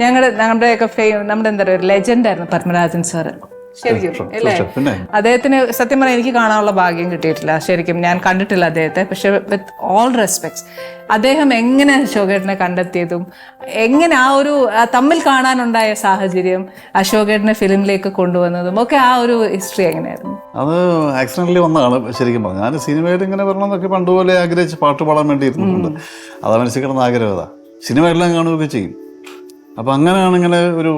ഞങ്ങളുടെ ഞങ്ങളുടെയൊക്കെ ഫെയിം നമ്മുടെ എന്താ പറയുക ലെജൻഡ് ആയിരുന്നു പത്മരാജൻ സാറ് ശരിക്കും അല്ലേ? അദ്ദേഹത്തിന് സത്യം പറഞ്ഞാൽ എനിക്ക് കാണാനുള്ള ഭാഗ്യം കിട്ടിയിട്ടില്ല ശരിക്കും ഞാൻ കണ്ടിട്ടില്ല അദ്ദേഹത്തെ. പക്ഷെ വിത്ത് ഓൾ റെസ്പെക്ട്സ് അദ്ദേഹം എങ്ങനെ അശോകേട്ടനെ കണ്ടെത്തിയതും എങ്ങനെ ആ ഒരു തമ്മിൽ കാണാനുണ്ടായ സാഹചര്യം അശോകേട്ടനെ ഫിലിമിലേക്ക് കൊണ്ടുവന്നതും ഒക്കെ ആ ഒരു ഹിസ്റ്ററി എങ്ങനെയായിരുന്നു? അത് ആക്സിഡന്റലി വന്നതാണ് ശരിക്കും പറഞ്ഞു. ഞാൻ സിനിമയിൽ ഇങ്ങനെ വരണമെന്നൊക്കെ പണ്ടുപോലെ ആഗ്രഹിച്ച് പാട്ട് പാടാൻ വേണ്ടി ഇരുന്നിട്ടുണ്ട്. അത് മനസ്സിൽ കിടന്ന ആഗ്രഹം സിനിമയെല്ലാം സിനിമ എല്ലാം കാണുകയൊക്കെ ചെയ്യും. അപ്പം അങ്ങനെയാണെങ്കിൽ ഒരു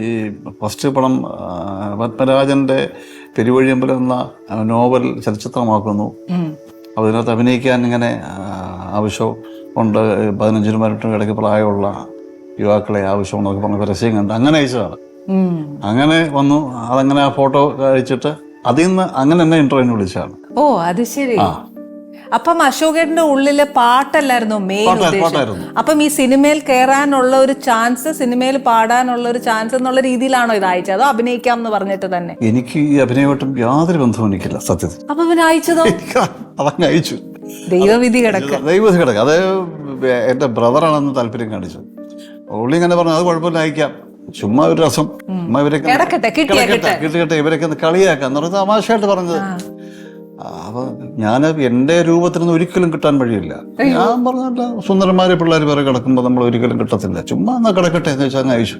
ഈ ഫസ്റ്റ് പടം ആ, പത്മരാജന്റെ പെരുവഴിയമ്പലം എന്ന നോവൽ ചലച്ചിത്രമാക്കുന്നു. അപ്പോൾ ഇതിനകത്ത് അഭിനയിക്കാൻ ഇങ്ങനെ ആ, ആവശ്യം ഉണ്ട്. പതിനഞ്ചിനും പതിനെട്ടിനും ഇടയ്ക്ക് പ്രായമുള്ള യുവാക്കളെ ആവശ്യമുണ്ടെന്നൊക്കെ പറഞ്ഞ പരസ്യം കണ്ട് അങ്ങനെ അയച്ചതാണ്. അങ്ങനെ വന്നു. അതങ്ങനെ ആ ഫോട്ടോ അയച്ചിട്ട് അതിൽ നിന്ന് അങ്ങനെ എന്നെ ഇന്റർവ്യൂ വിളിച്ചാണ് ഓ അത് ശരി. അപ്പം അശോകേട്ടന്റെ ഉള്ളിലെ പാട്ടല്ലായിരുന്നു മെയിൻ ഉദ്ദേശം. അപ്പം ഈ സിനിമയിൽ കയറാനുള്ള ഒരു ചാൻസ് സിനിമയിൽ പാടാനുള്ള ഒരു ചാൻസ് എന്നുള്ള രീതിയിലാണോ ഇത് അയച്ചത്? അതോ അഭിനയിക്കാം എന്ന് പറഞ്ഞിട്ട് തന്നെ? എനിക്ക് ഈ അഭിനയമായിട്ടും യാതൊരു ബന്ധവും എനിക്കില്ല സത്യത്തിൽ. അപ്പൊ പിന്നെ അയച്ചതോ? അതങ്ങ് അയച്ചു. ദൈവവിധി കിടക്ക. ദൈവവിധി കിടക്ക. അത് എന്റെ ബ്രദറാണെന്ന് താല്പര്യം കാണിച്ചു. ഉള്ളി ഇങ്ങനെ പറഞ്ഞു അത് കുഴപ്പമില്ല അയക്കാം. ചുമ്മാ ഒരു രസം. ഇവരൊക്കെ കിട്ടട്ടെ ഇവരൊക്കെ ഒന്ന് കളിയാക്കാം എന്ന് പറഞ്ഞത് തമാശയായിട്ട് പറഞ്ഞത്. അപ്പൊ ഞാൻ എന്റെ രൂപത്തിനൊന്നും ഒരിക്കലും കിട്ടാൻ വഴിയില്ല. ഞാൻ പറഞ്ഞല്ല സുന്ദരന്മാരെ പിള്ളേർ വേറെ കിടക്കുമ്പോൾ നമ്മൾ ഒരിക്കലും കിട്ടത്തില്ല. ചുമ്മാ എന്നാ കിടക്കട്ടെ എന്ന് വെച്ചാൽ അങ്ങ് അയച്ചു.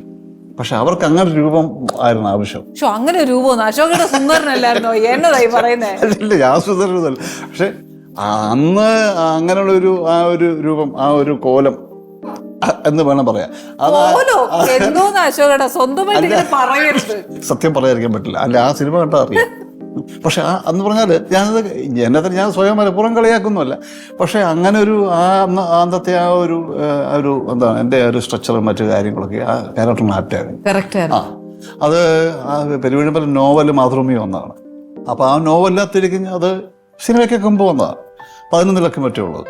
പക്ഷെ അവർക്ക് അങ്ങനെ രൂപം ആയിരുന്നു ആവശ്യം. അങ്ങനെ രൂപം അശോകയുടെ സുന്ദരനല്ലായിരുന്നോ? എന്നതായി ഞാൻ സുന്ദരനല്ല. പക്ഷെ അന്ന് അങ്ങനെയുള്ള ഒരു ആ ഒരു രൂപം ആ ഒരു കോലം എന്ന് വേണം പറയാ അശോകയുടെ സ്വന്തമായിട്ട് സത്യം പറയാതിരിക്കാൻ പറ്റില്ല. അല്ല ആ സിനിമ കണ്ടാ അറിയാം. പക്ഷെ ആ എന്ന് പറഞ്ഞാൽ ഞാനത് എന്നെ തന്നെ ഞാൻ സ്വയം മലപ്പുറം കളിയാക്കുന്നുമല്ല പക്ഷേ അങ്ങനെ ഒരു ആ അന്ന് അന്നത്തെ ആ ഒരു ഒരു എന്താ എന്റെ ഒരു സ്ട്രക്ചറും മറ്റു കാര്യങ്ങളൊക്കെ ആ ക്യാരക്ടറിന് ആപ്റ്റായിരുന്നു ആ അത് ആ പെരുവഴിമ്പലം നോവൽ മാതൃഭൂമി വന്നതാണ് അപ്പോൾ ആ നോവലിനകത്തിരിക്കും അത് സിനിമയ്ക്കൊക്കെ വന്നതാണ്. ലക്ഷം മറ്റേ ഉള്ളത്.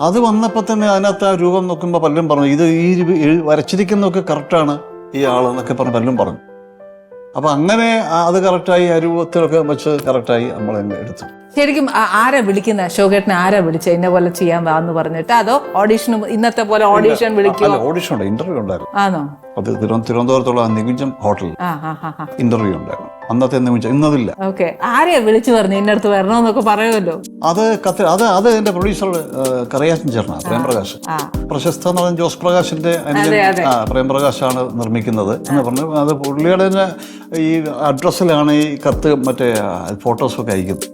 അത് വന്നപ്പോൾ തന്നെ അതിനകത്ത് ആ രൂപം നോക്കുമ്പോൾ പലരും പറഞ്ഞു ഇത് ഈ വരച്ചിരിക്കുന്നതൊക്കെ കറക്റ്റാണ് ഈ ആളെന്നൊക്കെ പറഞ്ഞ് പലരും പറഞ്ഞു. അപ്പോൾ അങ്ങനെ അത് കറക്റ്റായി ആ രൂപത്തിലൊക്കെ വെച്ച് കറക്റ്റായി നമ്മൾ തന്നെ എടുത്തു. ശരിക്കും ആരാ വിളിക്കുന്ന? അശോകേട്ടനെ ആരാ വിളിച്ചത് ഇന്ന പോലെ ചെയ്യാൻ വാന്ന് പറഞ്ഞിട്ട് അതോ ഓഡീഷൻ ഇന്നത്തെ പോലെ ഓഡീഷൻ വിളിക്കുമോ അല്ല ഓഡിഷൻ ഉണ്ട് ഇന്റർവ്യൂ ഉണ്ടായിരുന്നു. ആണോ അത് തിരുവ- തിരുവനന്തപുരത്തുള്ള നികുഞ്ചം ഹോട്ടലിൽ ഇന്റർവ്യൂ ഉണ്ടായിരുന്നു. അന്നത്തെ നികുഞ്ചം ഇന്നതില്ല. ഓക്കെ. ആരെയാ വിളിച്ചു പറഞ്ഞു? ഇന്നടുത്ത് വരണോന്നൊക്കെ വരണമെന്നൊക്കെ പറയുമല്ലോ. അത് കത്ത് അത് അത് എന്റെ പ്രൊഡ്യൂസർ കറിയാച്ചൻ ചേർന്ന പ്രേംപ്രകാശ്. പ്രശസ്ത നടൻ ജോസ് പ്രകാശിന്റെ അനുജൻ. പ്രേംപ്രകാശാണ് നിർമ്മിക്കുന്നത് എന്ന് പറഞ്ഞു അത് പുള്ളിയുടെ തന്നെ ഈ അഡ്രസ്സിലാണ് ഈ കത്ത് മറ്റേ ഫോട്ടോസ് ഒക്കെ അയക്കുന്നത്.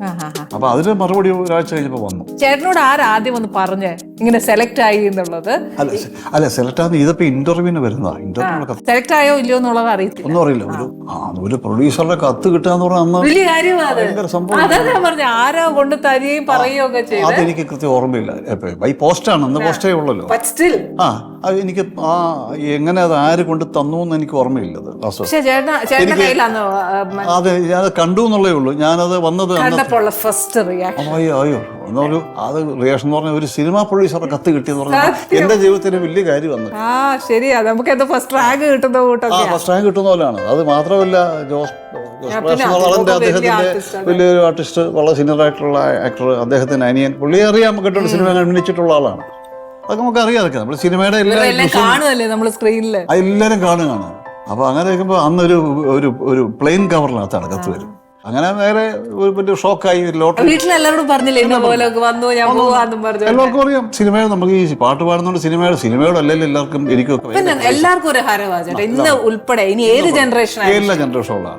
അപ്പൊ അതിന് മറുപടി ഒരാഴ്ച കഴിഞ്ഞപ്പോ വന്നു. ചേട്ടനോട് ആരാദ്യം ഒന്ന് പറഞ്ഞ് ഇങ്ങനെ സെലക്ട് ആയി എന്നുള്ളത്? അല്ല അല്ല സെലക്ട് ആകുന്ന ഇതിപ്പോ ഇന്റർവ്യൂവിന് വരുന്നതാ. ഇന്റർവ്യൂ സെലക്ട് ആയോ ഇല്ലയോ എന്നുള്ളത് അറിയത്തില്ല. ഒന്നും അറിയില്ല. ഒരു ഒരു പ്രൊഡ്യൂസറുടെ കത്ത് കിട്ടുക എന്ന് പറഞ്ഞാൽ ഭയങ്കര സംഭവം. ആരാ കൊണ്ട് തരികയും പറയുകയും ഒക്കെ ചെയ്തു. അതെനിക്ക് കൃത്യം ഓർമ്മയില്ല. ബൈ പോസ്റ്റാണ് അന്ന് പോസ്റ്റേ ഉള്ളല്ലോ. സ്റ്റിൽ ആ അത് എനിക്ക് ആ എങ്ങനെ അത് ആര് കൊണ്ട് തന്നു എന്ന് എനിക്ക് ഓർമ്മയില്ല അത് പക്ഷെ ചേട്ടൻ ചേട്ടന്റെ കയ്യിലാന്ന് അത് ഞാനത് കണ്ടു എന്നുള്ളേ ഉള്ളൂ. ഞാനത് വന്നത് അന്ന് കണ്ടപ്പോൾ ഫസ്റ്റ് റിയാക്ഷൻ അയ്യോ അയ്യോ. എന്നൊരു അത് റിയാക്ഷൻ എന്ന് പറഞ്ഞ ഒരു സിനിമ പ്രൊഡ്യൂസറുടെ കത്ത് കിട്ടിയെന്ന് പറഞ്ഞാൽ എന്റെ ജീവിതത്തിന് വലിയ കാര്യം വന്നു ആ ശരിയാ. നമുക്ക് ഫസ്റ്റ് റാങ്ക് കിട്ടുന്ന ഫസ്റ്റ് റാങ്ക് കിട്ടുന്ന പോലെയാണ്. അത് മാത്രമല്ല ജോസ് അദ്ദേഹത്തിന്റെ വലിയൊരു ആർട്ടിസ്റ്റ് വളരെ സീനിയർ ആയിട്ടുള്ള ആക്ടർ അദ്ദേഹത്തിന് അനിയൻ. പുള്ളി അറിയാം കേട്ടൊരു സിനിമ അഭിനയിച്ചിട്ടുള്ള ആളാണ്. അതൊക്കെ നമുക്ക് അറിയാം അതൊക്കെ നമ്മൾ സിനിമയുടെ എല്ലാ എല്ലാവരും കാണുകയാണ്. അപ്പോൾ അങ്ങനെ വെക്കുമ്പോൾ അന്നൊരു ഒരു ഒരു പ്ലെയിൻ കവറിനകത്താണ് കത്ത് വരും. അങ്ങനെ നേരെ ഒരു ഷോക്കായി ലോട്ടറി വീട്ടിലെല്ലാവരോടും പറഞ്ഞില്ലേ എല്ലാവർക്കും അറിയാം. സിനിമയിൽ നമുക്ക് ഈ പാട്ട് പാടുന്നതുകൊണ്ട് സിനിമയുടെ സിനിമയോട് അല്ലെങ്കിൽ എല്ലാവർക്കും എനിക്കൊക്കെ എല്ലാവർക്കും ഒരു ഹരവാ ഇന്ന് ഉൾപ്പെടെ ഇനി ഏത് ജനറേഷൻ എല്ലാ ജനറേഷനുള്ള